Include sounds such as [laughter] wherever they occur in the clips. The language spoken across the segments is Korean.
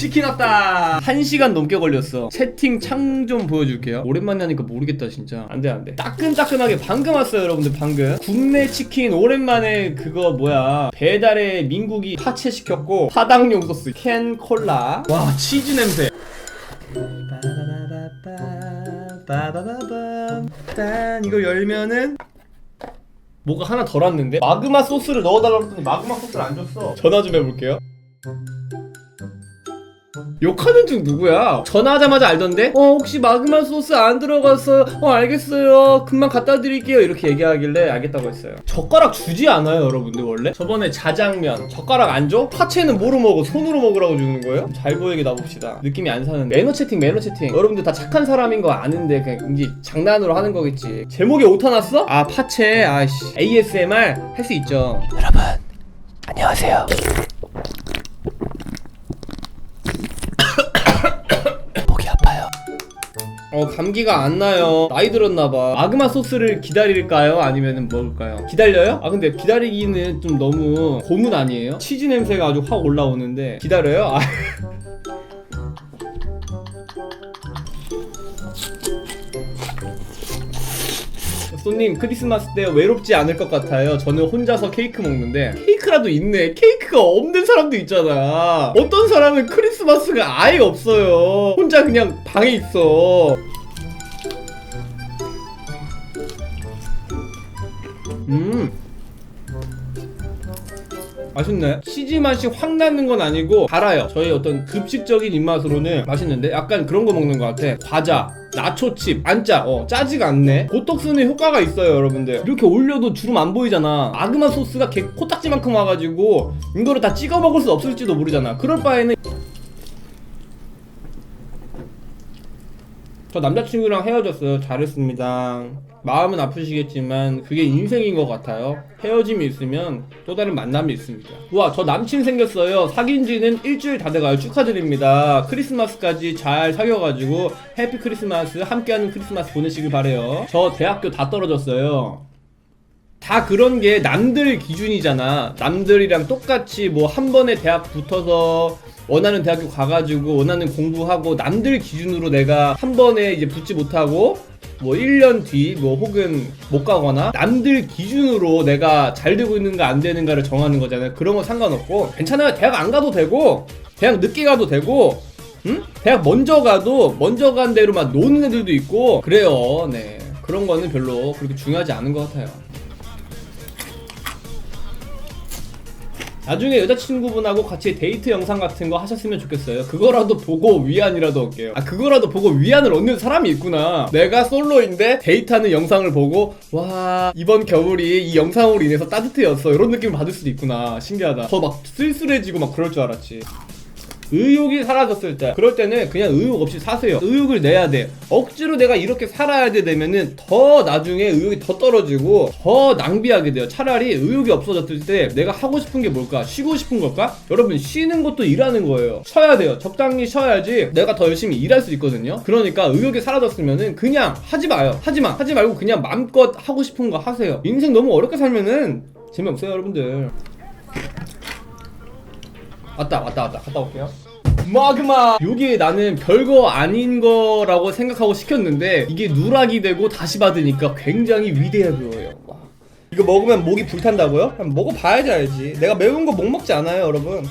치킨 왔다. 1시간 넘게 걸렸어. 채팅 창 좀 보여줄게요. 오랜만에 하니까 모르겠다 진짜. 안돼 안돼. 따끈따끈하게 방금 왔어요 여러분들 방금. 국내 치킨 오랜만에 그거 뭐야. 배달의 민국이 파채 시켰고 파당용 소스 캔 콜라. 와 치즈 냄새. 짠 이거 열면은 뭐가 하나 덜 왔는데? 마그마 소스를 넣어달라고 했더니 마그마 소스를 안 줬어. 전화 좀 해볼게요 욕하는 중 누구야? 전화하자마자 알던데? 어 혹시 마그마 소스 안 들어갔어요? 어 알겠어요 금방 갖다 드릴게요 이렇게 얘기하길래 알겠다고 했어요 젓가락 주지 않아요 여러분들 원래? 저번에 자장면 젓가락 안 줘? 파채는 뭐로 먹어? 손으로 먹으라고 주는 거예요? 잘 보이게 놔봅시다 느낌이 안 사는데 매너 채팅 매너 채팅 여러분들 다 착한 사람인 거 아는데 그냥 이제 장난으로 하는 거겠지 제목에 오타 났어? 아 파채 아씨 ASMR 할 수 있죠 여러분 안녕하세요 목이 아파요. 어 감기가 안 나요. 나이 들었나봐. 마그마 소스를 기다릴까요? 아니면 먹을까요? 기다려요? 아 근데 기다리기는 좀 너무 고문 아니에요? 치즈 냄새가 아주 확 올라오는데 기다려요? 아. [laughs] 손님 크리스마스 때 외롭지 않을 것 같아요. 저는 혼자서 케이크 먹는데 케이크라도 있네. 케이크가 없는 사람도 있잖아. 어떤 사람은 크리스마스가 아예 없어요. 혼자 그냥 방에 있어. 음. 맛있네. 치즈 맛이 확 나는 건 아니고 달아요. 저희 어떤 급식적인 입맛으로는 맛있는데 약간 그런 거 먹는 것 같아. 과자, 나초칩, 안 짜. 어, 짜지가 않네. 보톡 스는 효과가 있어요, 여러분들. 이렇게 올려도 주름 안 보이잖아. 아그마 소스가 개 코딱지만큼 와가지고 이거를 다 찍어 먹을 수 없을지도 모르잖아. 그럴 바에는 저 남자친구랑 헤어졌어요. 잘했습니다. 마음은 아프시겠지만 그게 인생인 것 같아요. 헤어짐이 있으면 또 다른 만남이 있습니다. 우와 저 남친 생겼어요. 사귄 지는 일주일 다 돼가요. 축하드립니다. 크리스마스까지 잘 사귀어가지고 해피 크리스마스 함께하는 크리스마스 보내시길 바래요. 저 대학교 다 떨어졌어요. 다 그런 게 남들 기준이잖아. 남들이랑 똑같이 뭐 한 번에 대학 붙어서 원하는 대학교 가가지고 원하는 공부하고 남들 기준으로 내가 한 번에 이제 붙지 못하고 뭐 1년 뒤 뭐 혹은 못 가거나 남들 기준으로 내가 잘 되고 있는가 안 되는가를 정하는 거잖아요. 그런 건 상관없고 괜찮아요. 대학 안 가도 되고 대학 늦게 가도 되고 응? 대학 먼저 가도 먼저 간 대로 막 노는 애들도 있고 그래요. 네. 그런 거는 별로 그렇게 중요하지 않은 것 같아요. 나중에 여자친구분하고 같이 데이트 영상 같은 거 하셨으면 좋겠어요. 그거라도 보고 위안이라도 얻게요. 아, 그거라도 보고 위안을 얻는 사람이 있구나. 내가 솔로인데 데이트하는 영상을 보고, 와, 이번 겨울이 이 영상으로 인해서 따뜻해졌어. 이런 느낌을 받을 수도 있구나. 신기하다. 더 막 쓸쓸해지고 막 그럴 줄 알았지. 의욕이 사라졌을 때. 그럴 때는 그냥 의욕 없이 사세요. 의욕을 내야 돼. 억지로 내가 이렇게 살아야 돼 되면은 더 나중에 의욕이 더 떨어지고 더 낭비하게 돼요. 차라리 의욕이 없어졌을 때 내가 하고 싶은 게 뭘까? 쉬고 싶은 걸까? 여러분 쉬는 것도 일하는 거예요. 쉬어야 돼요. 적당히 쉬어야지 내가 더 열심히 일할 수 있거든요. 그러니까 의욕이 사라졌으면은 그냥 하지 마요. 하지 마. 하지 말고 그냥 마음껏 하고 싶은 거 하세요. 인생 너무 어렵게 살면은 재미없어요 여러분들 왔다 왔다 왔다 갔다 올게요 마그마 요게 나는 별거 아닌 거라고 생각하고 시켰는데 이게 누락이 되고 다시 받으니까 굉장히 위대해 보여요 와. 이거 먹으면 목이 불탄다고요? 먹어봐야지 알지 내가 매운 거 못 먹지 않아요 여러분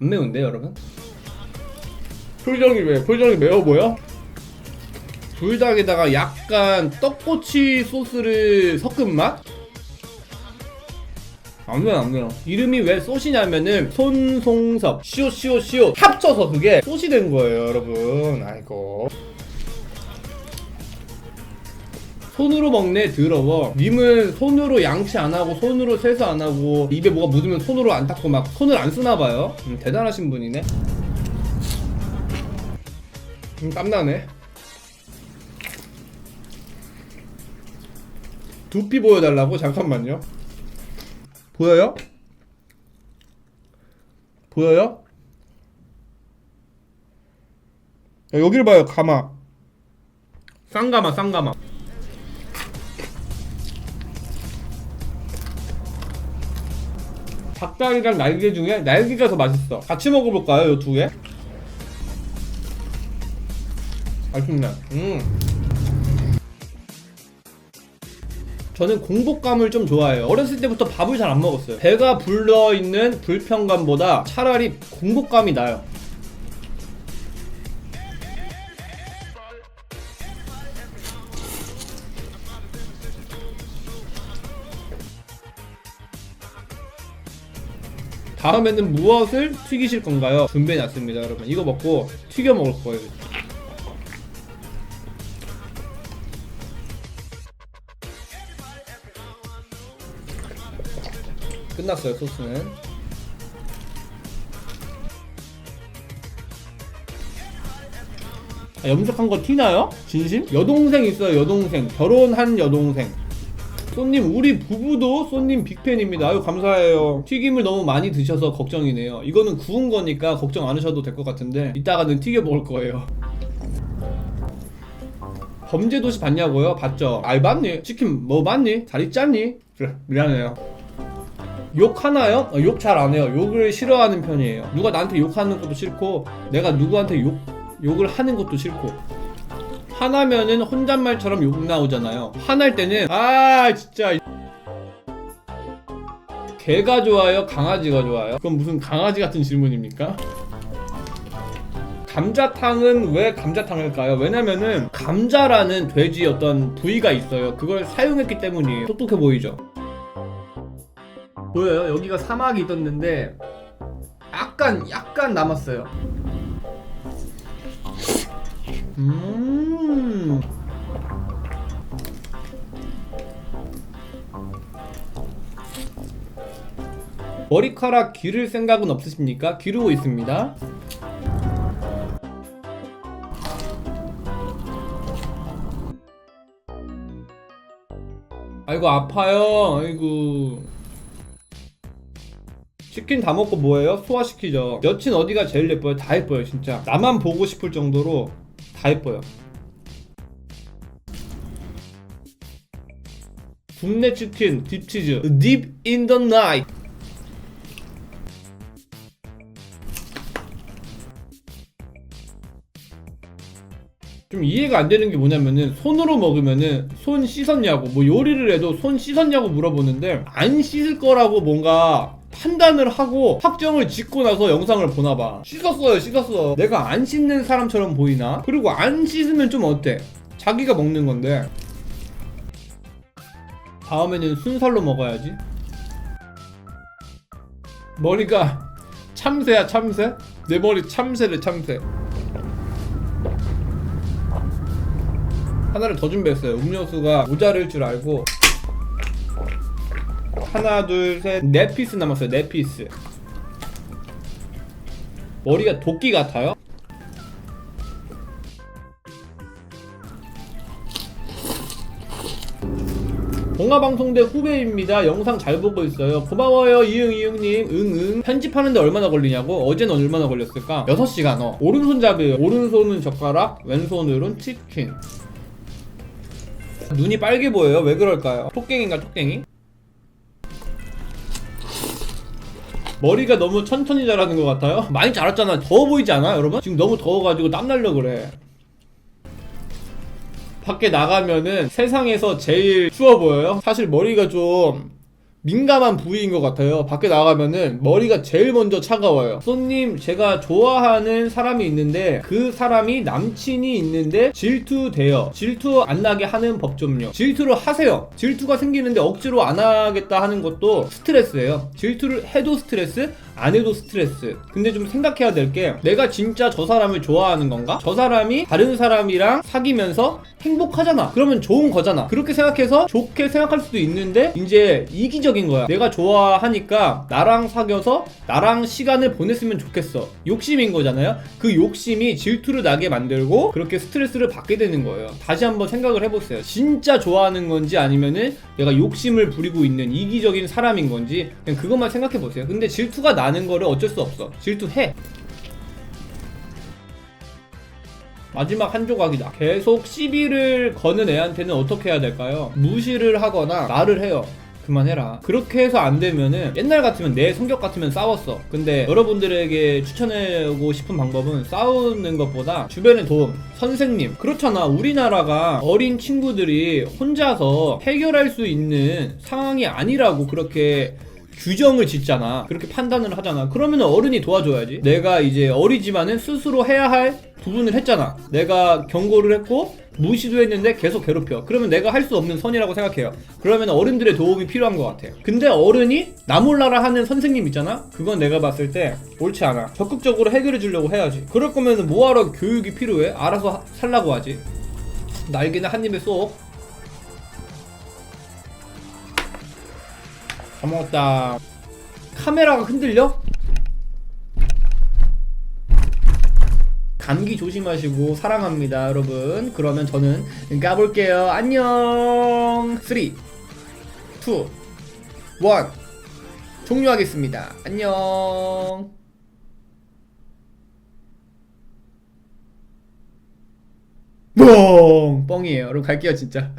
안 매운데 여러분? 표정이 왜 표정이 매워 보여? 불닭에다가 약간 떡꼬치 소스를 섞은 맛? 안 돼요 안 돼요. 이름이 왜 쏘시냐면은 손송섭. 시오 시오 시오 합쳐서 그게 쏘시 된 거예요 여러분. 아이고. 손으로 먹네 더러워. 님은 손으로 양치 안 하고 손으로 세수 안 하고 입에 뭐가 묻으면 손으로 안 닦고 막 손을 안 쓰나 봐요. 음, 대단하신 분이네. 음, 땀나네 두피 보여달라고? 잠깐만요. 보여요? 보여요? 야, 여기를 봐요, 가마. 쌍가마, 쌍가마. 닭다리랑 날개 중에 날개가 더 맛있어. 같이 먹어볼까요, 이두 개? 맛있네. 음. 저는 공복감을 좀 좋아해요. 어렸을 때부터 밥을 잘 안 먹었어요. 배가 불러 있는 불편감보다 차라리 공복감이 나요. 다음에는 무엇을 튀기실 건가요? 준비해놨습니다, 여러분. 이거 먹고 튀겨 먹을 거예요. 끝났어요, 소스는. 아, 염색한 거 티나요? 진심? 여동생 있어요, 여동생. 결혼한 여동생. 손님 우리 부부도 손님 빅팬입니다. 아유 감사해요. 튀김을 너무 많이 드셔서 걱정이네요. 이거는 구운 거니까 걱정 안 하셔도 될 것 같은데 이따가는 튀겨 먹을 거예요. 범죄도시 봤냐고요? 봤죠. 알 봤니? 치킨 뭐 봤니? 다리 짰니? 그래 미안해요. 욕 하나요? 어, 욕잘 안 해요. 욕을 싫어하는 편이에요. 누가 나한테 욕하는 것도 싫고 내가 누구한테 욕 욕을 하는 것도 싫고 화나면은 혼잣말처럼 욕 나오잖아요. 화날 때는 아 진짜 이- 개가 좋아요? 강아지가 좋아요? 그건 무슨 강아지 같은 질문입니까? 감자탕은 왜 감자탕일까요? 왜냐면은 감자라는 돼지 어떤 부위가 있어요. 그걸 사용했기 때문이에요. 똑똑해 보이죠? 보여요? 여기가 사막이 있었는데 약간 약간 남았어요. 음. 머리카락 기를 생각은 없으십니까? 기르고 있습니다. 아이고 아파요. 아이고. 치킨 다 먹고 뭐해요? 소화시키죠. 여친 어디가 제일 예뻐요? 다 예뻐요, 진짜. 나만 보고 싶을 정도로 다 예뻐요. 국내 치킨 딥치즈 Deep in the night 좀 이해가 안 되는 게 뭐냐면은 손으로 먹으면은 손 씻었냐고 뭐 요리를 해도 손 씻었냐고 물어보는데 안 씻을 거라고 뭔가 판단을 하고 확정을 짓고 나서 영상을 보나 봐. 씻었어요 씻었어. 내가 안 씻는 사람처럼 보이나? 그리고 안 씻으면 좀 어때? 자기가 먹는 건데. 다음에는 순살로 먹어야지. 머리가 참새야 참새? 내 머리 참새래 참새. 하나를 더 준비했어요. 음료수가 모자랄 줄 알고 하나 둘셋네 피스 남았어요. 네 피스. 머리가 도끼 같아요. 동아방송대 후배입니다. 영상 잘 보고 있어요. 고마워요, 이응, 이응님. 응, 응. 편집하는데 얼마나 걸리냐고? 어제는 얼마나 걸렸을까? 6시간, 어. 오른손잡이에요. 오른손은 젓가락, 왼손으로는 치킨. 눈이 빨개 보여요. 왜 그럴까요? 토깽인가 토깽이? 머리가 너무 천천히 자라는 것 같아요. 많이 자랐잖아. 더워 보이지 않아, 여러분? 지금 너무 더워가지고 땀 날려 그래. 밖에 나가면은 세상에서 제일 추워 보여요. 사실 머리가 좀 민감한 부위인 것 같아요. 밖에 나가면은 머리가 제일 먼저 차가워요. 손님, 제가 좋아하는 사람이 있는데 그 사람이 남친이 있는데 질투돼요. 질투 안 나게 하는 법 좀요. 질투를 하세요. 질투가 생기는데 억지로 안 하겠다 하는 것도 스트레스예요. 질투를 해도 스트레스, 안 해도 스트레스. 근데 좀 생각해야 될 게 내가 진짜 저 사람을 좋아하는 건가? 저 사람이 다른 사람이랑 사귀면서 행복하잖아. 그러면 좋은 거잖아. 그렇게 생각해서 좋게 생각할 수도 있는데 이제 이기적인 거야. 내가 좋아하니까 나랑 사귀어서 나랑 시간을 보냈으면 좋겠어. 욕심인 거잖아요. 그 욕심이 질투를 나게 만들고 그렇게 스트레스를 받게 되는 거예요. 다시 한번 생각을 해보세요. 진짜 좋아하는 건지 아니면은 내가 욕심을 부리고 있는 이기적인 사람인 건지 그냥 그것만 생각해 보세요. 근데 질투가 나는 거를 어쩔 수 없어. 질투해. 마지막 한 조각이다. 계속 시비를 거는 애한테는 어떻게 해야 될까요? 무시를 하거나 말을 해요. 그만해라. 그렇게 해서 안 되면은 옛날 같으면 내 성격 같으면 싸웠어. 근데 여러분들에게 추천하고 싶은 방법은 싸우는 것보다 주변의 도움, 선생님. 그렇잖아. 우리나라가 어린 친구들이 혼자서 해결할 수 있는 상황이 아니라고 그렇게 규정을 짓잖아. 그렇게 판단을 하잖아. 그러면 어른이 도와줘야지. 내가 이제 어리지만은 스스로 해야 할 부분을 했잖아. 내가 경고를 했고 무시도 했는데 계속 괴롭혀. 그러면 내가 할 수 없는 선이라고 생각해요. 그러면 어른들의 도움이 필요한 것 같아요. 근데 어른이 나 몰라라 하는 선생님 있잖아? 그건 내가 봤을 때 옳지 않아. 적극적으로 해결해 주려고 해야지. 그럴 거면 뭐하러 교육이 필요해? 알아서 하- 살라고 하지. 날개는 한 입에 쏙. 다 먹었다. 카메라가 흔들려? 감기 조심하시고 사랑합니다, 여러분. 그러면 저는 가볼게요. 안녕. 3, 2, 1. 종료하겠습니다. 안녕. 뻥! 뻥이에요. 여러분 갈게요, 진짜.